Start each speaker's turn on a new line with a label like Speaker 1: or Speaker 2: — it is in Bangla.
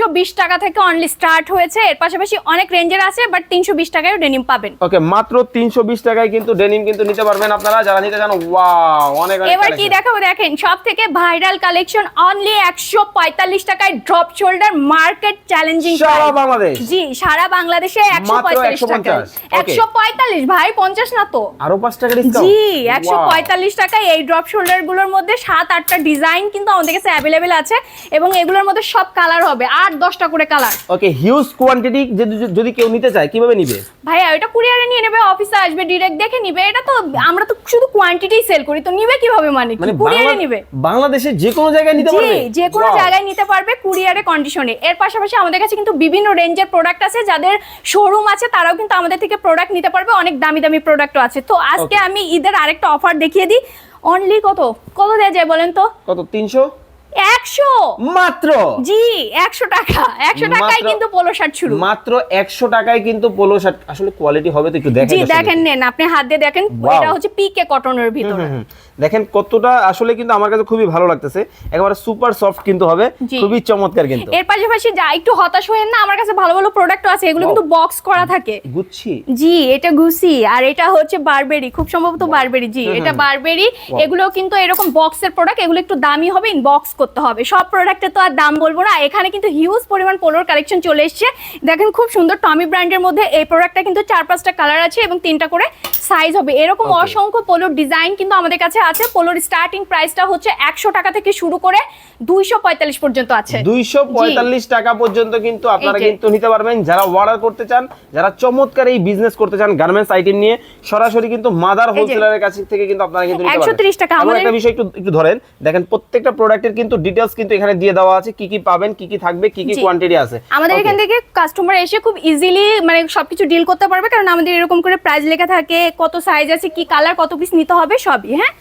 Speaker 1: তিনশো বিশ টাকা থেকে অনলি স্টার্ট হয়েছে। এর পাশাপাশি অনেক রেঞ্জের আছে বাট তিনশো বিশ টাকায় ডেনিম পাবেন।
Speaker 2: ওকে মাত্র তিনশো বিশ টাকায় কিন্তু ডেনিম কিন্তু নিতে পারবেন আপনারা। যারা নিতে চান ওয়াও অনেক অনেক
Speaker 1: এবার কি দেখাবো দেখেন সব থেকে ভাইরাল কালেকশন অনলি একশো পঁয়তাল্লিশ টাকায় ড্রপ শোল্ডার মার্কেট চ্যালেঞ্জিং
Speaker 2: সারা বাংলাদেশ।
Speaker 1: জি সারা বাংলাদেশে একশো পঁয়তাল্লিশ টাকা
Speaker 2: 150
Speaker 1: একশো পঁয়তাল্লিশ ভাই পঞ্চাশ না তো?
Speaker 2: আরও পাঁচ টাকা ডিসকাউন্ট
Speaker 1: জি একশো পঁয়তাল্লিশ টাকায় এই ড্রপ শোল্ডারগুলোর মধ্যে সাত আটটা ডিজাইন কিন্তু আমাদের কাছে অ্যাভেলেবেল আছে এবং এগুলোর মধ্যে সব কালার হবে। আট দশটা করে কালার
Speaker 2: ওকে হিউজ কোয়ান্টিটি যদি কেউ নিতে চায় কীভাবে নিবে?
Speaker 1: ভাইয়া এটা কুরিয়ারে নিয়ে নেবে অফিসে আসবে ডিরেক্ট দেখে নিবে। এটা তো আমরা তো শুধু কোয়ান্টিটি সেল করি তো নিবে কীভাবে মানে
Speaker 2: মানে
Speaker 1: কুরিয়ারে নিবে।
Speaker 2: বাংলাদেশের যে কোনো জায়গায় নিতে
Speaker 1: জি
Speaker 2: পারবে?
Speaker 1: যে কোনো জায়গায় নিতে পারবে কুরিয়ারে কন্ডিশনে এর পাশাপাশি আমাদের কাছে কিন্তু বিভিন্ন রেঞ্জের প্রোডাক্ট আছে যাদের শোরুম আছে তারাও কিন্তু আমাদের থেকে প্রোডাক্ট নিতে পারবে। অনেক দামি দামি প্রোডাক্টও আছে। তো আজকে আমি ঈদের আরেকটা অফার দেখিয়ে দিই। অনলি কত? কত দেওয়া যায় বলেন তো?
Speaker 2: কত? তিনশো?
Speaker 1: একশো?
Speaker 2: মাত্র?
Speaker 1: জি একশো টাকা। একশো টাকায় কিন্তু পোলো শার্ট শুরু।
Speaker 2: মাত্র একশো টাকায় কিন্তু পোলো শার্ট। আসলে কোয়ালিটি হবে তো একটু দেখেন
Speaker 1: জি দেখেন নেন আপনি হাত দিয়ে দেখেন এটা হচ্ছে পিকে কটনের ভিতরে।
Speaker 2: দেখেন কতটা আসলে কিন্তু আমার কাছে খুবই ভালো লাগতেছে। একেবারে সুপার সফট কিন্তু হবে। খুবই চমৎকার কিন্তু।
Speaker 1: এর পাশাপাশি যা একটু হতাশ হয়েন না আমার কাছে ভালো ভালো প্রোডাক্ট আছে এগুলো কিন্তু বক্স করা থাকে।
Speaker 2: গুচ্ছি
Speaker 1: জি এটা গুসি আর এটা হচ্ছে বারবেরি খুব সম্ভবত বারবেরি জি এটা বারবেরি এগুলো কিন্তু এরকম বক্সের প্রোডাক্ট এগুলো একটু দামি হবে ইনবক্স করতে হবে। সব প্রোডাক্টের তো আর দাম বলব না। এখানে কিন্তু হিউজ পরিমাণ পোলোর কালেকশন চলে এসছে। দেখেন খুব সুন্দর টমি ব্র্যান্ডের মধ্যে এই প্রোডাক্টটা কিন্তু চার পাঁচটা কালার আছে এবং তিনটা করে সাইজ হবে। এরকম অসংখ্য পোলোর ডিজাইন কিন্তু আমাদের কাছে আছে। পোলোর স্টার্টিং প্রাইসটা হচ্ছে একশো টাকা থেকে শুরু করে দুইশো পঁয়তাল্লিশ পর্যন্ত আছে।
Speaker 2: দুইশো পঁয়তাল্লিশ টাকা পর্যন্ত কিন্তু আপনারা কিন্তু নিতে পারবেন। যারা অর্ডার করতে চান যারা চমৎকার এই বিজনেস করতে চান গার্মেন্টস আইটেম নিয়ে সরাসরি কিন্তু মাদার হোলসেলারের কাছ থেকে কিন্তু আপনারা কিন্তু নিতে
Speaker 1: 130 টাকা,
Speaker 2: এবং
Speaker 1: আমাদের-
Speaker 2: একটা বিষয় একটু একটু ধরেন দেখেন প্রত্যেকটা প্রোডাক্টের কিন্তু ডিটেলস কিন্তু এখানে দিয়ে দেওয়া আছে। কি কি পাবেন কি কি থাকবে কি কি। কোয়ান্টিটি আছে।
Speaker 1: আমাদের এখান থেকে কাস্টমার এসে খুব ইজিলি মানে সবকিছু ডিল করতে পারবে। কারণ আমাদের এরকম করে প্রাইস লেখা থাকে কত সাইজ আছে কি কালার কত পিস নিতে হবে সবই হ্যাঁ?